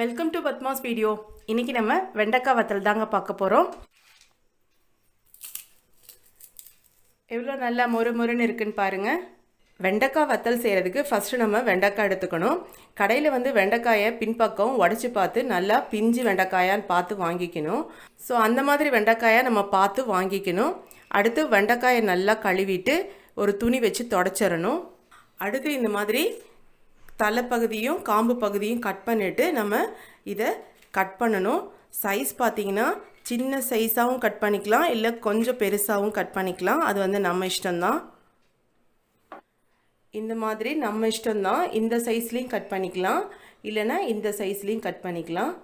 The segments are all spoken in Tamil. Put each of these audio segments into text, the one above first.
வெல்கம் டு பத்மாஸ் வீடியோ இன்னைக்கு நம்ம வெண்டைக்காய் வத்தல் தாங்க பார்க்க போகிறோம் எவ்வளோ நல்லா மொறு மொறுன்னு இருக்குன்னு பாருங்கள் வெண்டைக்காய் வத்தல் செய்கிறதுக்கு ஃபஸ்ட்டு நம்ம வெண்டைக்காய் எடுத்துக்கணும். கடையில் வந்து வெண்டைக்காயை பின்பக்கம் உடச்சி பார்த்து நல்லா பிஞ்சு வெண்டைக்காயான்னு பார்த்து வாங்கிக்கணும். ஸோ அந்த மாதிரி வெண்டைக்காயை நம்ம பார்த்து வாங்கிக்கணும். அடுத்து வெண்டைக்காயை நல்லா கழுவிட்டு ஒரு துணி வச்சு தொடச்சிடணும். அடுத்து இந்த மாதிரி தலைப்பகுதியும் காம்பு பகுதியும் கட் பண்ணிவிட்டு நம்ம இதை கட் பண்ணணும். சைஸ் பார்த்தீங்கன்னா சின்ன சைஸாகவும் கட் பண்ணிக்கலாம் இல்லை கொஞ்சம் பெருசாகவும் கட் பண்ணிக்கலாம். அது வந்து நம்ம இஷ்டம்தான். இந்த மாதிரி நம்ம இஷ்டம்தான். இந்த சைஸ்லேயும் கட் பண்ணிக்கலாம் இல்லைன்னா இந்த சைஸ்லேயும் கட் பண்ணிக்கலாம்.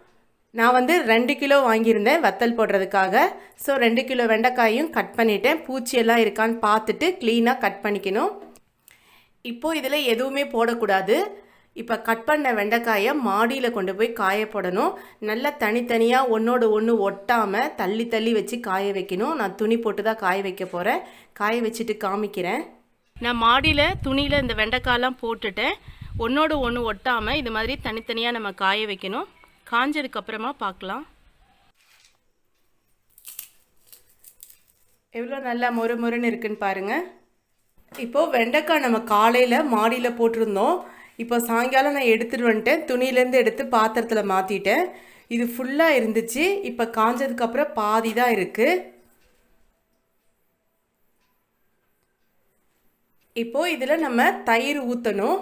நான் வந்து ரெண்டு கிலோ வாங்கியிருந்தேன் வத்தல் போடுறதுக்காக. ஸோ ரெண்டு கிலோ வெண்டைக்காயும் கட் பண்ணிட்டேன். பூச்சியெல்லாம் இருக்கான்னு பார்த்துட்டு க்ளீனாக கட் பண்ணிக்கணும். இப்போது இதில் எதுவுமே போடக்கூடாது. இப்போ கட் பண்ண வெண்டைக்காயை மாடியில் கொண்டு போய் காய போடணும் நல்லா தனித்தனியாக ஒன்றோடு ஒன்று ஒட்டாமல் தள்ளி தள்ளி வச்சு காய வைக்கணும். நான் துணி போட்டு தான் காய வைக்க போகிறேன் காய வச்சுட்டு காமிக்கிறேன். நான் மாடியில் துணியில் இந்த வெண்டைக்காயெலாம் போட்டுட்டேன். ஒன்றோடு ஒன்று ஒட்டாமல் இது மாதிரி தனித்தனியாக நம்ம காய வைக்கணும். காஞ்சதுக்கப்புறமா பார்க்கலாம். எவ்வளோ நல்லா மொறு மொறுன்னு இருக்குன்னு பாருங்கள் இப்போது வெண்டைக்காய் நம்ம காலையில் மாடியில் போட்டிருந்தோம். இப்போ சாயங்காலம் நான் எடுத்துகிட்டு வந்துட்டேன். துணியிலேருந்து எடுத்து பாத்திரத்தில் மாற்றிட்டேன் இது ஃபுல்லாக இருந்துச்சு. இப்போ காஞ்சதுக்கப்புறம் பாதி தான் இருக்குது இப்போது இதில் நம்ம தயிர் ஊற்றணும்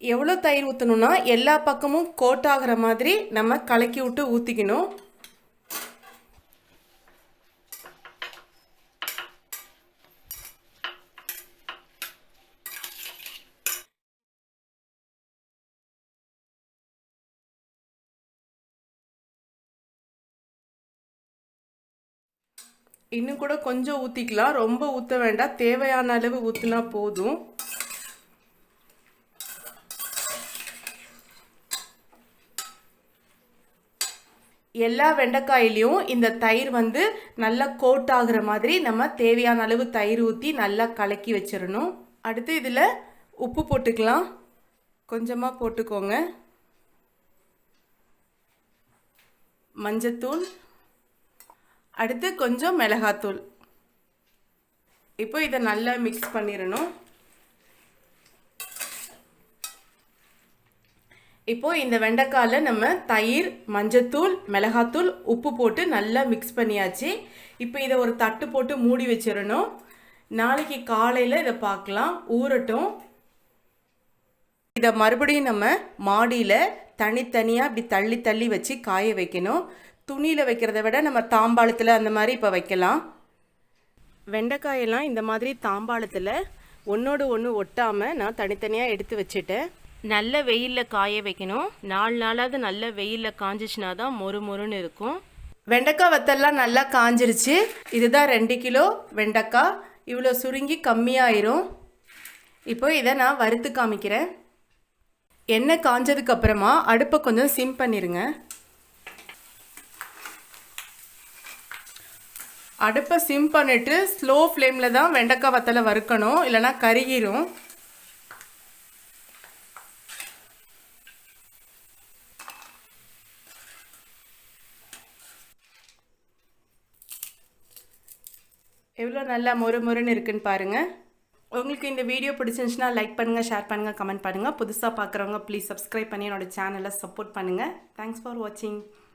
எவ்வளோ தயிர் ஊற்றணும்னா எல்லா பக்கமும் கோட் ஆகிற மாதிரி நம்ம கலக்கி விட்டு ஊற்றிக்கணும் இன்னும் கூட கொஞ்சம் ஊற்றிக்கலாம் ரொம்ப ஊற்ற வேண்டாம். தேவையான அளவு ஊற்றினா போதும். எல்லா வெண்டைக்காயிலையும் இந்த தயிர் வந்து நல்லா கோட் ஆகுற மாதிரி நம்ம தேவையான அளவு தயிர் ஊற்றி நல்லா கலக்கி வச்சிடணும். அடுத்து இதில் உப்பு போட்டுக்கலாம். கொஞ்சமாக போட்டுக்கோங்க. மஞ்சத்தூள் அடுத்து கொஞ்சம் மிளகாத்தூள். இப்போ இதை நல்லா மிக்ஸ் பண்ணிடணும் இப்போ இந்த வெண்டைக்காயில் நம்ம தயிர் மஞ்சத்தூள் மிளகாத்தூள் உப்பு போட்டு நல்லா மிக்ஸ் பண்ணியாச்சு. இப்போ இதை ஒரு தட்டு போட்டு மூடி வச்சிடணும் நாளைக்கு காலையில் இதை பார்க்கலாம். ஊறட்டும். இதை மறுபடியும் நம்ம மாடியில் தனித்தனியாக இப்படி தள்ளி தள்ளி வச்சு காய வைக்கணும். துணியில் வைக்கிறத விட நம்ம தாம்பாளத்தில் அந்த மாதிரி இப்போ வைக்கலாம். வெண்டைக்காயெல்லாம் இந்த மாதிரி தாம்பாளத்தில் ஒன்றோடு ஒன்று ஒட்டாமல் நான் தனித்தனியாக எடுத்து வச்சுட்டேன் நல்ல வெயிலில் காய வைக்கணும். நாலு நாளாவது நல்ல வெயிலில் காஞ்சிச்சுனா தான் மொறு மொறுன்னு இருக்கும். வெண்டைக்காய் வத்தல்லாம் நல்லா காஞ்சிருச்சு. இதுதான் ரெண்டு கிலோ வெண்டைக்காய். இவ்வளோ சுருங்கி கம்மியாயிரும். இப்போ இதை நான் வறுத்து காமிக்கிறேன். எண்ணெய் காஞ்சதுக்கப்புறமா அடுப்பை கொஞ்சம் சிம் பண்ணிடுங்க அடுப்பை சிம் பண்ணிவிட்டு ஸ்லோ ஃப்ளேமில் தான் வெண்டைக்காய் வத்தலை வறுக்கணும் இல்லைனா கருகிரும். எவ்வளோ நல்லா மொறு மொறுன்னு இருக்குன்னு பாருங்கள் உங்களுக்கு இந்த வீடியோ பிடிச்சிருந்துச்சுன்னா லைக் பண்ணுங்கள் ஷேர் பண்ணுங்கள் கமெண்ட் பண்ணுங்கள் புதுசாக பார்க்குறவங்க ப்ளீஸ் சப்ஸ்கிரைப் பண்ணி என்னோடய சேனலை சப்போர்ட் பண்ணுங்கள் தேங்க்ஸ் ஃபார் வாட்சிங்